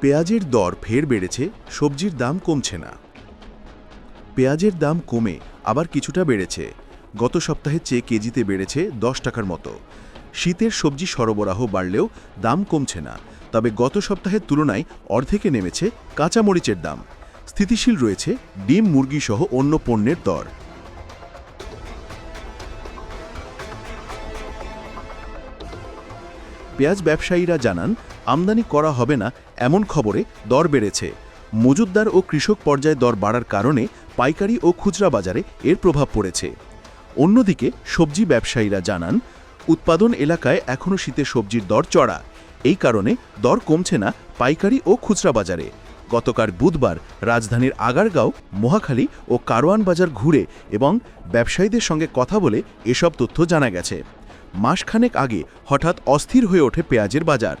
পেঁয়াজের দর ফের বেড়েছে, সবজির দাম কমছে না। পেঁয়াজের দাম কমে, আবার কিছুটা বেড়েছে। গত সপ্তাহের চেয়ে কেজিতে বেড়েছে দশ টাকার মতো। শীতের সবজি সরবরাহ বাড়লেও দাম কমছে না, তবে গত সপ্তাহের তুলনায় অর্ধেকে নেমেছে কাঁচামরিচের দাম। স্থিতিশীল রয়েছে ডিম, মুরগি সহ অন্য পণ্যের দর। পেঁয়াজ ব্যবসায়ীরা জানান আমদানি করা হবে না এমন খবরে দর বেড়েছে। মজুতদার ও কৃষক পর্যায়ে দর বাড়ার কারণে পাইকারি ও খুচরা বাজারে এর প্রভাব পড়েছে। অন্যদিকে সবজি ব্যবসায়ীরা জানান, উৎপাদন এলাকায় এখনও শীতে সবজির দর চড়া। এই কারণে দর কমছে না পাইকারি ও খুচরা বাজারে। গতকাল বুধবার রাজধানীর আগারগাঁও, মহাখালী ও কারওয়ান বাজার ঘুরে এবং ব্যবসায়ীদের সঙ্গে কথা বলে এসব তথ্য জানা গেছে। মাসখানেক আগে হঠাৎ অস্থির হয়ে ওঠে পেঁয়াজের বাজার।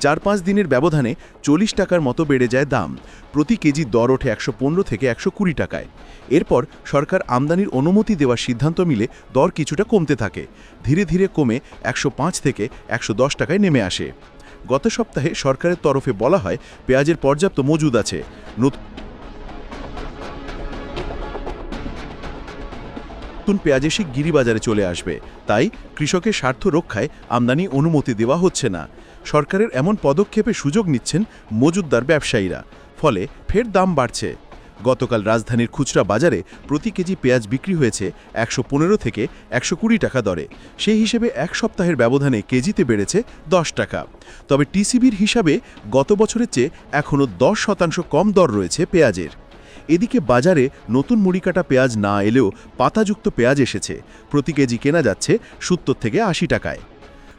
চার পাঁচ দিনের ব্যবধানে চল্লিশ টাকার মতো বেড়ে যায় দাম। প্রতি কেজি দর ওঠে একশো পনেরো থেকে একশো কুড়ি টাকায়। এরপর সরকার আমদানির অনুমতি দেওয়ার সিদ্ধান্ত মিলে দর কিছুটা কমতে থাকে। ধীরে ধীরে কমে একশো পাঁচ থেকে একশো দশ টাকায় নেমে আসে। গত সপ্তাহে সরকারের তরফে বলা হয়, পেঁয়াজের পর্যাপ্ত মজুদ আছে। নতুন নতুন পেঁয়াজ এসে গিরিবাজারে চলে আসবে। তাই কৃষকের স্বার্থ রক্ষায় আমদানি অনুমতি দেওয়া হচ্ছে না। সরকারের এমন পদক্ষেপে সুযোগ নিচ্ছেন মজুতদার ব্যবসায়ীরা। ফলে ফের দাম বাড়ছে। গতকাল রাজধানীর খুচরা বাজারে প্রতি কেজি পেঁয়াজ বিক্রি হয়েছে একশো পনেরো থেকে একশো কুড়ি টাকা দরে। সেই হিসেবে এক সপ্তাহের ব্যবধানে কেজিতে বেড়েছে দশ টাকা। তবে টিসিবির হিসাবে গত বছরের চেয়ে এখনও দশ শতাংশ কম দর রয়েছে পেঁয়াজের। এদিকে বাজারে নতুন মুড়িকাটা পেঁয়াজ না এলেও পাতাযুক্ত পেঁয়াজ এসেছে। প্রতি কেজি কেনা যাচ্ছে সত্তর থেকে আশি টাকায়।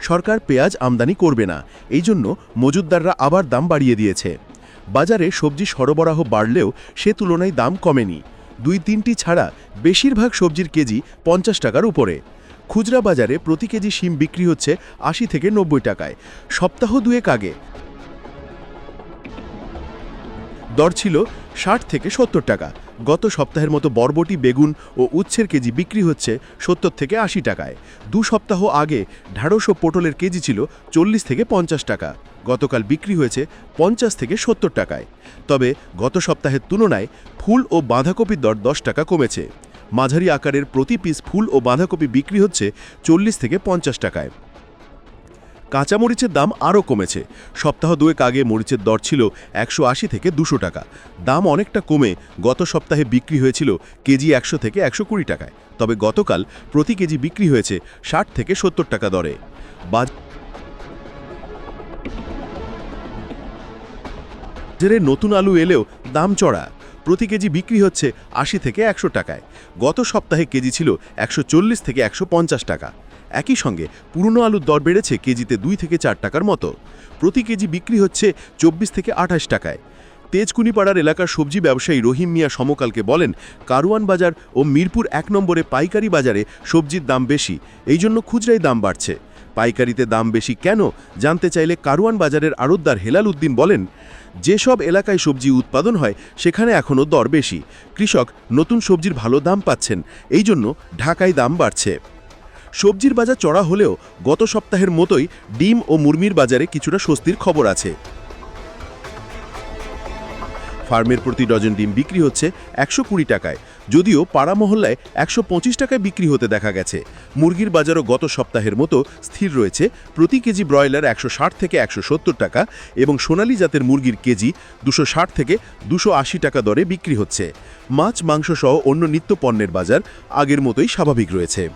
সরকার পেঁয়াজ আমদানি করবে না, এই জন্য মজুতদাররা আবার দাম বাড়িয়ে দিয়েছে। বাজারে সবজি সরবরাহ বাড়লেও সে তুলনায় দাম কমেনি। দুই তিনটি ছাড়া বেশিরভাগ সবজির কেজি পঞ্চাশ টাকার উপরে। খুচরা বাজারে প্রতি কেজি শিম বিক্রি হচ্ছে আশি থেকে নব্বই টাকায়। সপ্তাহ দুয়েক আগে। দর ছিল ষাট থেকে সত্তর টাকা। গত সপ্তাহের মতো বরবটি, বেগুন ও উচ্ছের কেজি বিক্রি হচ্ছে সত্তর থেকে আশি টাকায়। দু সপ্তাহ আগে ঢ্যাঁড়স ও পটলের কেজি ছিল চল্লিশ থেকে পঞ্চাশ টাকা। গতকাল বিক্রি হয়েছে পঞ্চাশ থেকে সত্তর টাকায়। তবে গত সপ্তাহের তুলনায় ফুল ও বাঁধাকপির দর দশ টাকা কমেছে। মাঝারি আকারের প্রতি পিস ফুল ও বাঁধাকপি বিক্রি হচ্ছে চল্লিশ থেকে পঞ্চাশ টাকায়। কাঁচামরিচের দাম আরও কমেছে। সপ্তাহ দুয়েক আগে মরিচের দর ছিল একশো আশি থেকে দুশো টাকা। দাম অনেকটা কমে গত সপ্তাহে বিক্রি হয়েছিল কেজি একশো থেকে একশো কুড়ি টাকায়। তবে গতকাল প্রতি কেজি বিক্রি হয়েছে ষাট থেকে সত্তর টাকা দরে। বাজারে নতুন আলু এলেও দাম চড়া। প্রতি কেজি বিক্রি হচ্ছে আশি থেকে একশো টাকায়। গত সপ্তাহে কেজি ছিল একশো চল্লিশ থেকে একশো পঞ্চাশ টাকা। একই সঙ্গে পুরনো আলুর দর বেড়েছে কেজিতে দুই থেকে চার টাকার মতো। প্রতি কেজি বিক্রি হচ্ছে চব্বিশ থেকে আঠাশ টাকায়। তেজকুনিপাড়ার এলাকার সবজি ব্যবসায়ী রহিম মিয়া সমকালকে বলেন, কারওয়ান বাজার ও মিরপুর এক নম্বরে পাইকারি বাজারে সবজির দাম বেশি এই জন্য খুচরাই দাম বাড়ছে। পাইকারিতে দাম বেশি কেন? জানতে চাইলে কারওয়ান বাজারের আড়তদার হেলাল উদ্দিন বলেন, যেসব এলাকায় সবজি উৎপাদন হয়, সেখানে এখনও দর বেশি। কৃষক নতুন সবজির ভালো দাম পাচ্ছেন এই জন্য ঢাকায় দাম বাড়ছে। সবজির বাজার চড়া হলেও গত সপ্তাহের মতোই ডিম ও মুরমির বাজারে কিছুটা স্বস্তির খবর আছে। ফার্মের প্রতি ডজন ডিম বিক্রি হচ্ছে একশো কুড়ি টাকায়, যদিও পাড়া মহল্লায় একশো পঁচিশ টাকায় বিক্রি হতে দেখা গেছে। মুরগির বাজারও গত সপ্তাহের মতো স্থির রয়েছে, প্রতি কেজি ব্রয়লার একশো ষাট থেকে একশো সত্তর টাকা এবং সোনালি জাতের মুরগির কেজি দুশো ষাট থেকে দুশো আশি টাকা দরে বিক্রি হচ্ছে। মাছ মাংস সহ অন্য নিত্য পণ্যের বাজার আগের মতোই স্বাভাবিক রয়েছে।